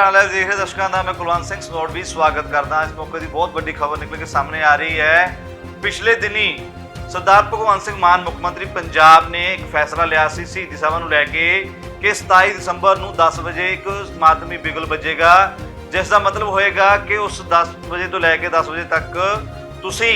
Ludhiana live ਦੇਖ ਰਹੇ ਦਰਸ਼ਕਾਂ ਦਾ ਮੈਂ ਕੁਲਵੰਤ ਸਿੰਘ ਸਨੋਟ ਵੀ ਸਵਾਗਤ ਕਰਦਾ ਇਸ ਮੌਕੇ ਦੀ ਬਹੁਤ ਵੱਡੀ ਖਬਰ ਨਿਕਲ ਕੇ ਸਾਹਮਣੇ ਆ ਰਹੀ ਹੈ। ਪਿਛਲੇ ਦਿਨੀ ਸਰਦਾਰ ਭਗਵੰਤ ਸਿੰਘ ਮਾਨ, ਮੁੱਖ ਮੰਤਰੀ ਪੰਜਾਬ ਨੇ ਇੱਕ ਫੈਸਲਾ ਲਿਆ ਸੀ ਸ਼ਹੀਦੀ ਸਭਾ ਨੂੰ ਲੈ ਕੇ ਕਿ 27 ਦਸੰਬਰ ਨੂੰ 10 ਵਜੇ ਇੱਕ ਮਾਤਮੀ ਬਿਗਲ ਵੱਜੇਗਾ, ਜਿਸ ਦਾ ਮਤਲਬ ਹੋਏਗਾ ਕਿ ਉਸ 10 ਵਜੇ ਤੋਂ ਲੈ ਕੇ 10 ਵਜੇ ਤੱਕ ਤੁਸੀਂ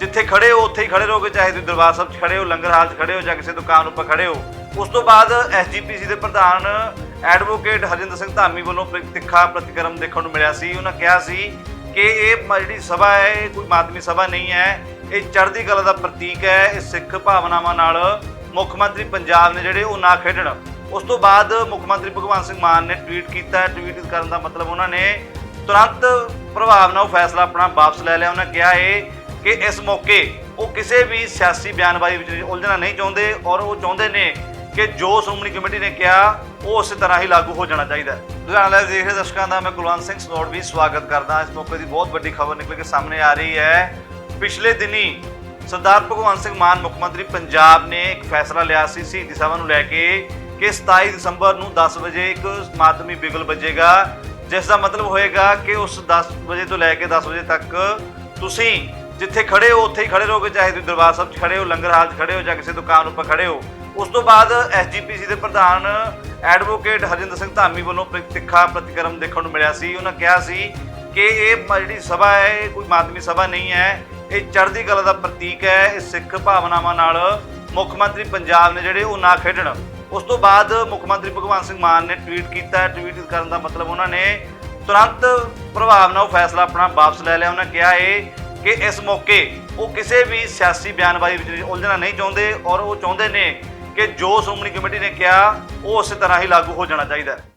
ਜਿੱਥੇ ਖੜੇ ਹੋ, ਉੱਥੇ ਹੀ ਖੜੇ ਰਹੋਗੇ, ਚਾਹੇ ਤੁਸੀਂ ਦਰਬਾਰ ਸਾਹਿਬ 'ਚ ਖੜੇ ਹੋ, ਲੰਗਰ ਹਾਲ 'ਚ ਖੜੇ ਹੋ ਜਾਂ ਕਿਸੇ ਦੁਕਾਨ ਉੱਪਰ ਖੜੇ ਹੋ। ਉਸ ਤੋਂ ਬਾਅਦ ਐਸਜੀਪੀਸੀ ਦੇ ਪ੍ਰਧਾਨ ਐਡਵੋਕੇਟ ਹਰਜਿੰਦਰ ਸਿੰਘ ਧਾਮੀ ਵੱਲੋਂ ਪ੍ਰ- ਤਿੱਖਾ ਪ੍ਰਤੀਕਰਮ ਦੇਖਣ ਨੂੰ ਮਿਲਿਆ ਸੀ। ਉਹਨਾਂ ਕਿਹਾ ਸੀ ਕਿ ਇਹ ਜਿਹੜੀ ਸਭਾ ਹੈ, ਇਹ ਕੋਈ ਮਾਤਮੀ ਸਭਾ ਨਹੀਂ ਹੈ। ਇਹ ਚੜ੍ਹਦੀ ਕਲਾ ਦਾ ਪ੍ਰਤੀਕ ਹੈ। ਇਹ ਸਿੱਖ ਭਾਵਨਾਵਾਂ ਨਾਲ ਮੁੱਖ ਮੰਤਰੀ ਪੰਜਾਬ ਨੇ ਜਿਹੜੇ ਉਹ ਨਾ ਖੇਡਣ। ਉਸ ਤੋਂ ਬਾਅਦ ਮੁੱਖ ਮੰਤਰੀ ਭਗਵੰਤ ਸਿੰਘ ਮਾਨ ਨੇ ਟਵੀਟ ਕੀਤਾ। ਟਵੀਟ ਕਰਨ ਦਾ ਮਤਲਬ ਉਹਨਾਂ ਨੇ ਤੁਰੰਤ ਪ੍ਰਭਾਵ ਨਾਲ ਉਹ ਫੈਸਲਾ ਆਪਣਾ ਵਾਪਸ ਲੈ ਲਿਆ। ਉਹਨਾਂ ਕਿਹਾ ਇਹ ਕਿ ਇਸ ਮੌਕੇ ਉਹ ਕਿਸੇ ਵੀ ਸਿਆਸੀ ਬਿਆਨਬਾਜ਼ੀ ਵਿੱਚ ਉਲਝਣਾ ਨਹੀਂ ਚਾਹੁੰਦੇ ਔਰ ਉਹ ਚਾਹੁੰਦੇ ਨੇ ਕਿ ਜੋ ਸ਼੍ਰੋਮਣੀ ਕਮੇਟੀ ਨੇ ਕਿਹਾ, ਉਹ ਉਸੇ ਤਰ੍ਹਾਂ ਹੀ ਲਾਗੂ ਹੋ ਜਾਣਾ ਚਾਹੀਦਾ ਹੈ। ਲੁਧਿਆਣਾ ਲਾਈਵ ਦੇਖ ਰਹੇ ਦਰਸ਼ਕਾਂ ਦਾ ਮੈਂ ਕੁਲਵੰਤ ਸਿੰਘ ਸਨੋੜ ਵੀ ਸਵਾਗਤ ਕਰਦਾ ਇਸ ਮੌਕੇ ਦੀ ਬਹੁਤ ਵੱਡੀ ਖਬਰ ਨਿਕਲ ਕੇ ਸਾਹਮਣੇ ਆ ਰਹੀ ਹੈ। ਪਿਛਲੇ ਦਿਨੀ ਸਰਦਾਰ ਭਗਵੰਤ ਸਿੰਘ ਮਾਨ, ਮੁੱਖ ਮੰਤਰੀ ਪੰਜਾਬ ਨੇ ਇੱਕ ਫੈਸਲਾ ਲਿਆ ਸੀ ਸ਼ਹੀਦੀ ਸਭਾ ਨੂੰ ਲੈ ਕੇ ਕਿ 27 ਦਸੰਬਰ ਨੂੰ 10 ਵਜੇ ਇੱਕ ਮਾਤਮੀ ਬਿਗਲ ਵੱਜੇਗਾ, ਜਿਸ ਦਾ ਮਤਲਬ ਹੋਏਗਾ ਕਿ ਉਸ 10 ਵਜੇ ਤੋਂ ਲੈ ਕੇ 10 ਵਜੇ ਤੱਕ ਤੁਸੀਂ ਜਿੱਥੇ ਖੜੇ ਹੋ, ਉੱਥੇ ਹੀ ਖੜੇ ਰਹੋਗੇ, ਚਾਹੇ ਤੁਸੀਂ ਦਰਬਾਰ ਸਾਹਿਬ 'ਚ ਖੜੇ ਹੋ, ਲੰਗਰ ਹਾਲ 'ਚ ਖੜੇ ਹੋ ਜਾਂ ਕਿਸੇ ਦੁਕਾਨ ਉੱਪਰ ਖੜੇ ਹੋ। ਉਸ ਤੋਂ ਬਾਅਦ ਐਸਜੀਪੀਸੀ ਦੇ ਪ੍ਰਧਾਨ ਐਡਵੋਕੇਟ ਹਰਜਿੰਦਰ ਸਿੰਘ ਧਾਮੀ ਵੱਲੋਂ ਪ੍ਰ- ਤਿੱਖਾ ਪ੍ਰਤੀਕਰਮ ਦੇਖਣ ਨੂੰ ਮਿਲਿਆ ਸੀ। ਉਹਨਾਂ ਕਿਹਾ ਸੀ ਕਿ ਇਹ ਜਿਹੜੀ ਸਭਾ ਹੈ, ਇਹ ਕੋਈ ਮਾਤਮੀ ਸਭਾ ਨਹੀਂ ਹੈ। ਇਹ ਚੜ੍ਹਦੀ ਕਲਾ ਦਾ ਪ੍ਰਤੀਕ ਹੈ। ਇਹ ਸਿੱਖ ਭਾਵਨਾਵਾਂ ਨਾਲ ਮੁੱਖ ਮੰਤਰੀ ਪੰਜਾਬ ਨੇ ਜਿਹੜੇ ਉਹ ਨਾ ਖੇਡਣ। ਉਸ ਤੋਂ ਬਾਅਦ ਮੁੱਖ ਮੰਤਰੀ ਭਗਵੰਤ ਸਿੰਘ ਮਾਨ ਨੇ ਟਵੀਟ ਕੀਤਾ। ਟਵੀਟ ਕਰਨ ਦਾ ਮਤਲਬ ਉਹਨਾਂ ਨੇ ਤੁਰੰਤ ਪ੍ਰਭਾਵ ਨਾਲ ਉਹ ਫੈਸਲਾ ਆਪਣਾ ਵਾਪਸ ਲੈ ਲਿਆ। ਉਹਨਾਂ ਕਿਹਾ ਇਹ ਕਿ ਇਸ ਮੌਕੇ ਉਹ ਕਿਸੇ ਵੀ ਸਿਆਸੀ ਬਿਆਨਬਾਜ਼ੀ ਵਿੱਚ ਉਲਝਣਾ ਨਹੀਂ ਚਾਹੁੰਦੇ ਔਰ ਉਹ ਚਾਹੁੰਦੇ ਨੇ ਕਿ ਜੋ ਸ਼੍ਰੋਮਣੀ ਕਮੇਟੀ ਨੇ ਕਿਹਾ, ਉਹ ਉਸੇ ਤਰ੍ਹਾਂ ਹੀ ਲਾਗੂ ਹੋ ਜਾਣਾ ਚਾਹੀਦਾ ਹੈ।